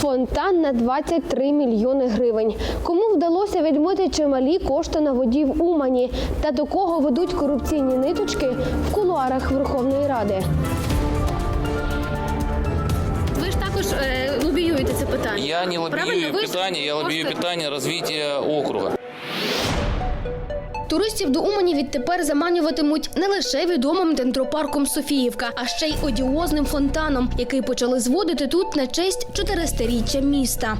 Фонтан на 23 мільйони гривень. Кому вдалося відмити чималі кошти на воді в Умані та до кого ведуть корупційні ниточки в кулуарах Верховної Ради? Ви ж також е, лобіюєте це питання. Я не лобію Правильно, ви ж питание, я лобію просто- питание развития округа. Туристів до Умані відтепер заманюватимуть не лише відомим дендропарком Софіївка, а ще й одіозним фонтаном, який почали зводити тут на честь 400-річчя міста.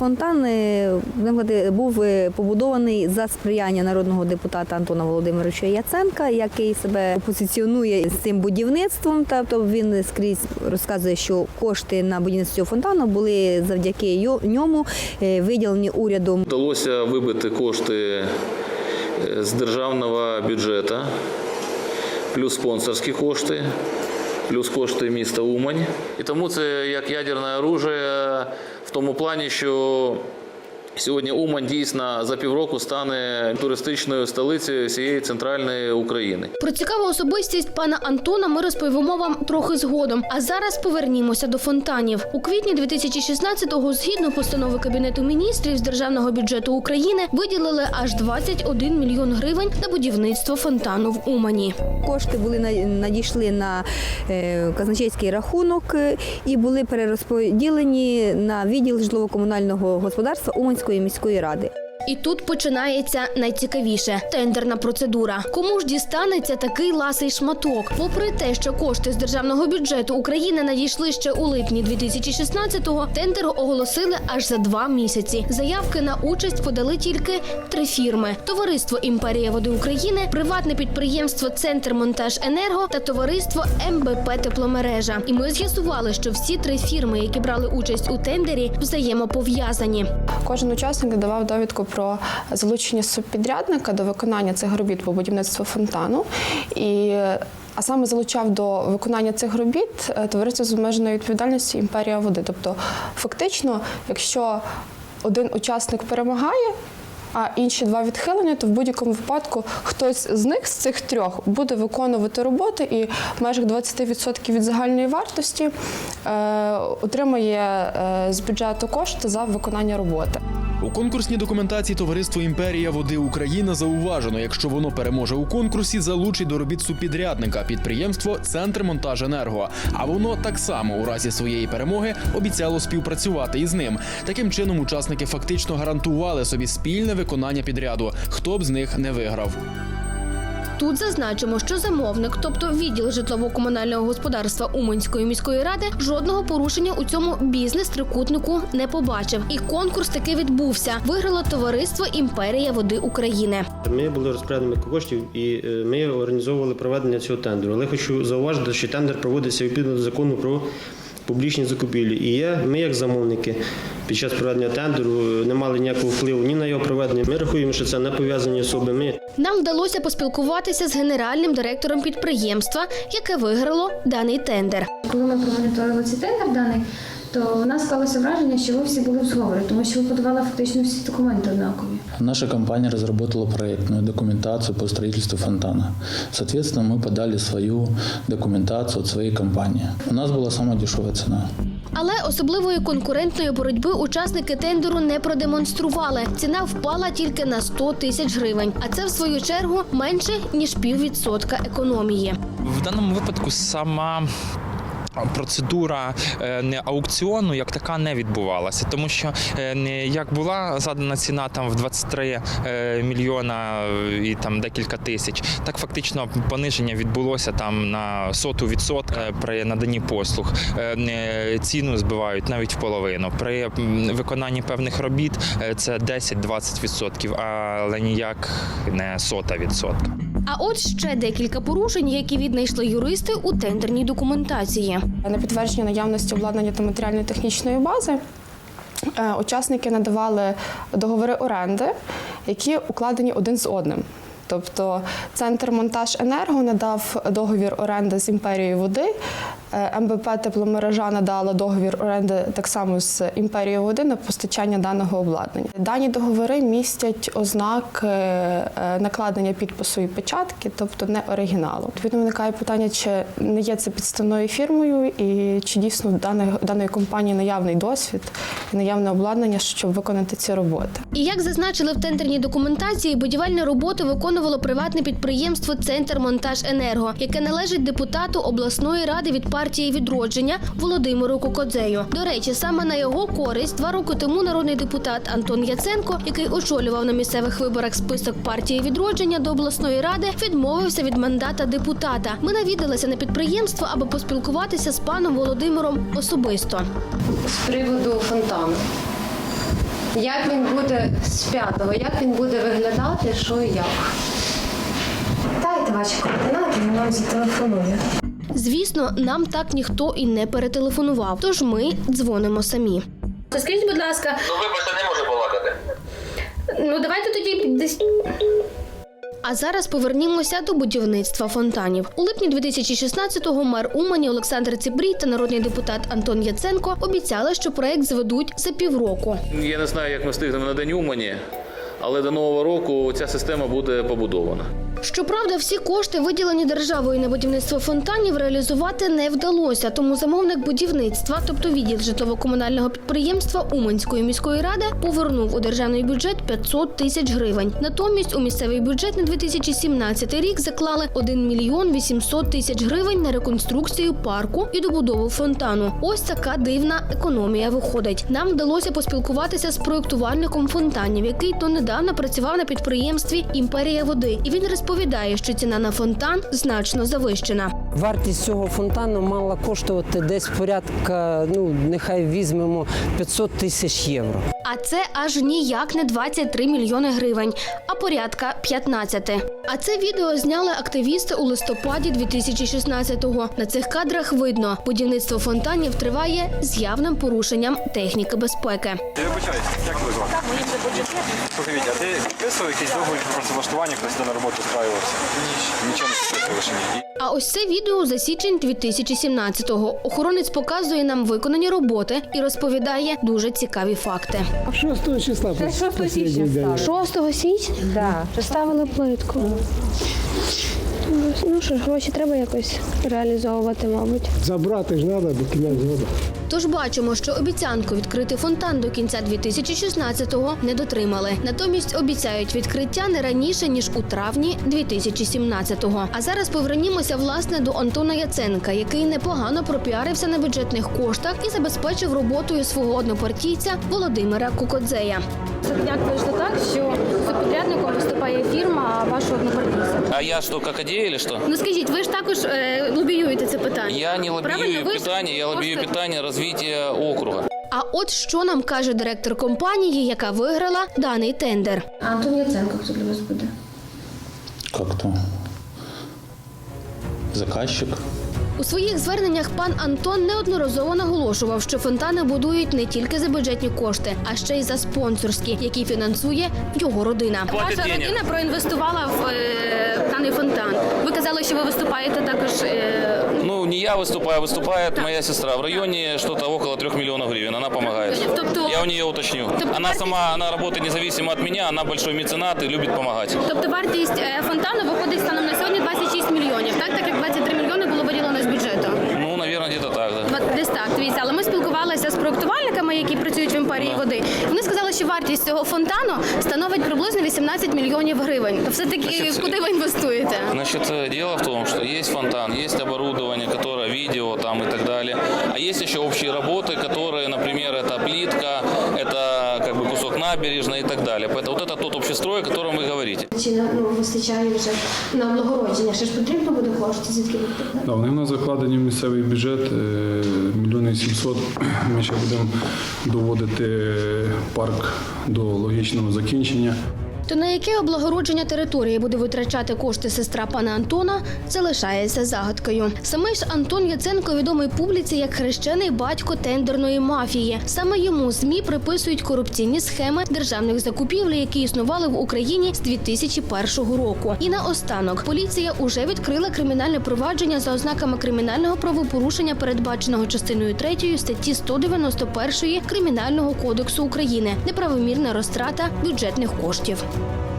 Фонтан був е, побудований за сприяння народного депутата Антона Володимировича Яценка, який себе позиціонує з цим будівництвом. Тобто він скрізь розказує, що кошти на будівництво цього фонтану були завдяки ньому е, виділені урядом. Вдалося вибити кошти е, з державного бюджету, плюс спонсорські кошти, плюс кошти міста Умань. І тому це як ядерне оружие в тому плані, що сьогодні Умань дійсно за півроку стане туристичною столицею всієї центральної України. Про цікаву особистість пана Антона ми розповімо вам трохи згодом. А зараз повернімося до фонтанів. У квітні 2016-го, згідно постанови Кабінету міністрів з державного бюджету України, виділили аж 21 мільйон гривень на будівництво фонтану в Умані. Кошти були на- надійшли на е, казначейський рахунок е, і були перерозподілені на відділ житлово-комунального господарства Уманської міської ради. І тут починається найцікавіше тендерна процедура. Кому ж дістанеться такий ласий шматок? Попри те, що кошти з державного бюджету України надійшли ще у липні 2016-го, тендер оголосили аж за два місяці. Заявки на участь подали тільки три фірми: товариство Імперія води України, приватне підприємство Центр Монтаж Енерго та товариство МБП Тепломережа. І ми з'ясували, що всі три фірми, які брали участь у тендері, взаємопов'язані. Кожен учасник давав довідку про залучення субпідрядника до виконання цих робіт по будівництву фонтану. І а саме залучав до виконання цих робіт е, товариство з обмеженою відповідальністю імперія води. Тобто, фактично, якщо один учасник перемагає, а інші два відхилення, то в будь-якому випадку хтось з них з цих трьох буде виконувати роботи і в межах 20% від загальної вартості е, отримає е, з бюджету кошти за виконання роботи. У конкурсній документації товариство Імперія води Україна зауважено, якщо воно переможе у конкурсі, залучить до робіт субпідрядника підприємство Центр монтаж енерго. А воно так само у разі своєї перемоги обіцяло співпрацювати із ним. Таким чином, учасники фактично гарантували собі спільне виконання підряду, хто б з них не виграв. Тут зазначимо, що замовник, тобто відділ житлово-комунального господарства Уманської міської ради, жодного порушення у цьому бізнес-трикутнику не побачив. І конкурс таки відбувся. Виграло товариство Імперія води України. Ми були розпорядниками коштів і е, ми організовували проведення цього тендеру. Але хочу зауважити, що тендер проводиться відповідно до закону про публічні закупівлі. І є, ми, як замовники, під час проведення тендеру е, не мали ніякого впливу ні на його проведення. Ми рахуємо, що це не пов'язані особи. Ми Нам вдалося поспілкуватися з генеральним директором підприємства, яке виграло даний тендер. Коли ми промоніторили цей тендер даний, то у нас склалося враження, що ви всі були в зговорі, тому що ви подавали фактично всі документи однакові. Наша компания разработала проектную документацию по строительству фонтана. Соответственно, мы подали свою документацию от своей компании. У нас была самая дешевая цена. Але особливої конкурентної боротьби учасники тендеру не продемонстрували. Ціна впала тільки на 100 тисяч гривень, а це в свою чергу менше ніж піввідсотка економії. В даному випадку сама. Процедура е, не аукціону як така не відбувалася, тому що е, як була задана ціна там в 23 е, мільйона е, і там декілька тисяч, так фактично пониження відбулося там на соту відсотка при наданні послуг. Е, Ціну збивають навіть в половину. При виконанні певних робіт е, це 10-20 відсотків, але ніяк не сота відсотка. А от ще декілька порушень, які віднайшли юристи у тендерній документації. На підтвердження наявності обладнання та матеріально-технічної бази е, учасники надавали договори оренди, які укладені один з одним. Тобто центр монтаж енерго надав договір оренди з імперією води МБП тепломережа надала договір оренди так само з імперією води на постачання даного обладнання. Дані договори містять ознаки е, накладення підпису і печатки, тобто не оригіналу. Відповідно, виникає питання, чи не є це підставною фірмою, і чи дійсно даної, даної компанії наявний досвід і наявне обладнання, щоб виконати ці роботи. І як зазначили в тендерній документації, будівельні роботи виконувало приватне підприємство Центр Монтаж Енерго, яке належить депутату обласної ради від партії відродження Володимиру Кукодзею. До речі, саме на його користь два роки тому народний депутат Антон Яценко, який очолював на місцевих виборах список партії відродження до обласної ради, відмовився від мандата депутата. Ми навідалися на підприємство, аби поспілкуватися з паном Володимиром особисто. з приводу фонтану. Як він буде з п'ятого, як він буде виглядати, що і як. Дайте ваші координати, я вам зателефоную. Звісно, нам так ніхто і не перетелефонував, тож ми дзвонимо самі. Скажіть, будь ласка, Ну, вибачте, не можу балакати. ну давайте тоді десь. А зараз повернімося до будівництва фонтанів. У липні 2016-го мер Умані Олександр Цибрій та народний депутат Антон Яценко обіцяли, що проект зведуть за півроку. Я не знаю, як ми встигнемо на День Умані, але до Нового року ця система буде побудована. Щоправда, всі кошти, виділені державою на будівництво фонтанів, реалізувати не вдалося. Тому замовник будівництва, тобто відділ житлово-комунального підприємства Уманської міської ради, повернув у державний бюджет 500 тисяч гривень. Натомість у місцевий бюджет на 2017 рік заклали 1 мільйон 800 тисяч гривень на реконструкцію парку і добудову фонтану. Ось така дивна економія виходить. Нам вдалося поспілкуватися з проєктувальником фонтанів, який донедавна працював на підприємстві Імперія води, і він розповідає, що ціна на фонтан значно завищена. Вартість цього фонтану мала коштувати десь порядка, ну нехай візьмемо 500 тисяч євро. А це аж ніяк не 23 мільйони гривень, а порядка 15. А це відео зняли активісти у листопаді 2016-го. На цих кадрах видно, будівництво фонтанів триває з явним порушенням техніки безпеки. Я вибачаюсь, як ви звати? Покажіть, а ти підписував якийсь договір про працевлаштування, хтось на роботу справився? Нічого не підписував. А ось це відео за січень 2017-го. Охоронець показує нам виконані роботи і розповідає дуже цікаві факти. 6 числа. 6 січня стало. 6 січня Да. поставили плитку. Ну що ж, гроші треба якось реалізовувати, мабуть. Забрати ж треба до кінця року. Тож бачимо, що обіцянку відкрити фонтан до кінця 2016-го не дотримали. Натомість обіцяють відкриття не раніше ніж у травні 2017-го. А зараз повернімося власне до Антона Яценка, який непогано пропіарився на бюджетних коштах і забезпечив роботою свого однопартійця Володимира Кукодзея. Як вийшло так, що субпідрядником виступає фірма вашого однопартійця? А я що, какадей или що? Ну скажіть, ви ж також е, лобіюєте це питання? Я не лобію Правильно, ви ж питання, я лобію просто- питання розвитку округа. А от що нам каже директор компанії, яка виграла даний тендер. Антон Яценко хто для вас буде? Как то? Заказчик. У своїх зверненнях пан Антон неодноразово наголошував, що фонтани будують не тільки за бюджетні кошти, а ще й за спонсорські, які фінансує його родина. Платить Ваша денег. родина проінвестувала в е, даний фонтан. Ви казали, що ви виступаєте також. Е, Ну, не я выступаю, выступает моя сестра. В районе что-то около 3 миллионов гривен. Она помогает. Тобто- Я у нее уточню. Тобто Она сама, она работает независимо от меня, она большой меценат и любит помогать. тобто вартість е, фонтану виходить станом на сьогодні 26 мільйонів, так так як 23 мільйони було виділено з бюджету. Ну, наверное, где-то так. Десь так, дивіться, але ми спілкувалися з проектувальниками, які працюють в імперії води. Вони сказали, що вартість цього фонтану становить приблизно 18 мільйонів гривень. То все таки Значить, куди ви інвестуєте? Значит, э, дело в том, что есть фонтан, есть оборудование, которое видео там и так далее. А есть еще общие работы, которые, например, это плитка, набережной и так далее. Поэтому вот это тот общестрой, о котором вы говорите. Чи ну, вистачає вже на облагородження? Ще ж потрібно буде кошти, звідки ви Да, вони в нас закладені в місцевий бюджет е, мільйони сімсот. Ми ще будемо доводити парк до логічного закінчення. То на яке облагородження території буде витрачати кошти сестра пана Антона, залишається загадкою. Саме ж Антон Яценко відомий публіці як хрещений батько тендерної мафії. Саме йому змі приписують корупційні схеми державних закупівель, які існували в Україні з 2001 року. І наостанок поліція уже відкрила кримінальне провадження за ознаками кримінального правопорушення, передбаченого частиною 3 статті 191 Кримінального кодексу України неправомірна розтрата бюджетних коштів. Bye.